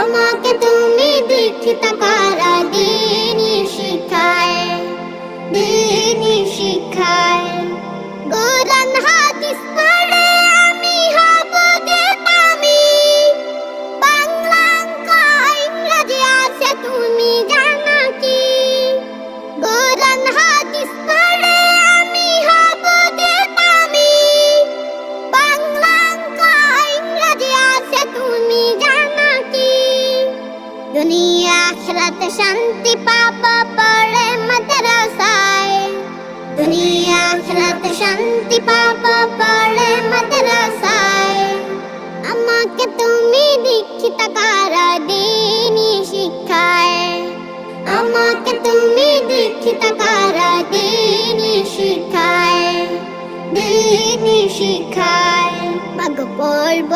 আমাকে তুমি দীক্ষিত করা দিনী শিখায় দিনী শিখায়। কোরআন, হাদিস পড়ে আমি হব আমি বাংলা অঙ্ক ইংরেজি আছে, তুমি জানো কি? কোরআন, হাদিস আখরাতে শান্তি পাবো পড়ে মাদ্রাসায়। দুনিয়া আখরাতে শান্তি পাবো পড়ে মাদ্রাসায়। আমাকে তুমি দীক্ষিত করা দিনী শিক্ষায়। আমাকে তুমি দীক্ষিত করা দিনী শিক্ষায়। দিনী শিক্ষায়। মাগ পড়ব